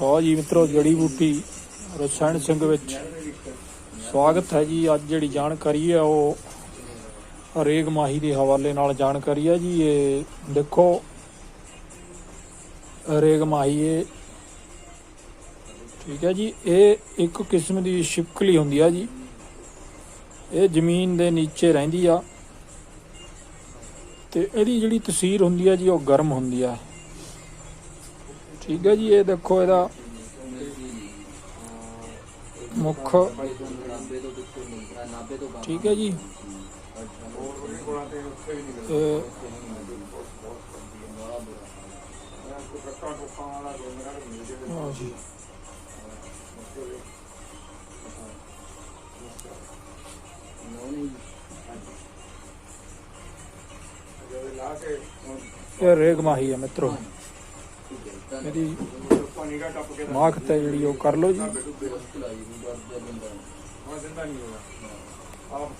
ਲਓ ਜੀ ਮਿੱਤਰੋ, ਜੜੀ ਬੂਟੀ ਰਸਾਇਣ ਸਿੰਘ ਵਿੱਚ ਸਵਾਗਤ ਹੈ ਜੀ। ਅੱਜ ਜਿਹੜੀ ਜਾਣਕਾਰੀ ਹੈ, ਉਹ ਹਰੇਕ ਮਾਹੀ ਦੇ ਹਵਾਲੇ ਨਾਲ ਜਾਣਕਾਰੀ ਹੈ ਜੀ। ਇਹ ਦੇਖੋ, ਹਰੇਕ ਮਾਹੀ ਇਹ ਠੀਕ ਹੈ ਜੀ। ਇਹ ਇੱਕ ਕਿਸਮ ਦੀ ਛਿਪਕਲੀ ਹੁੰਦੀ ਆ ਜੀ। ਇਹ ਜ਼ਮੀਨ ਦੇ ਨੀਚੇ ਰਹਿੰਦੀ ਆ ਤੇ ਇਹਦੀ ਜਿਹੜੀ ਤਸਵੀਰ ਹੁੰਦੀ ਆ ਜੀ, ਉਹ ਗਰਮ ਹੁੰਦੀ ਆ। ਠੀਕ ਹੈ ਜੀ, ਇਹ ਦੇਖੋ ਇਹਦਾ ਮੁੱਖ। ਠੀਕ ਹੈ ਜੀ। ਇਹ ਆਹ ਜੀ ਇਹ ਰੇਗ ਮਾਹੀ ਹੈ ਮਿੱਤਰੋ। ਇਹਦੀ ਮਾਖ ਤੇ ਜਿਹੜੀ ਉਹ ਕਰ ਲਓ ਜੀ।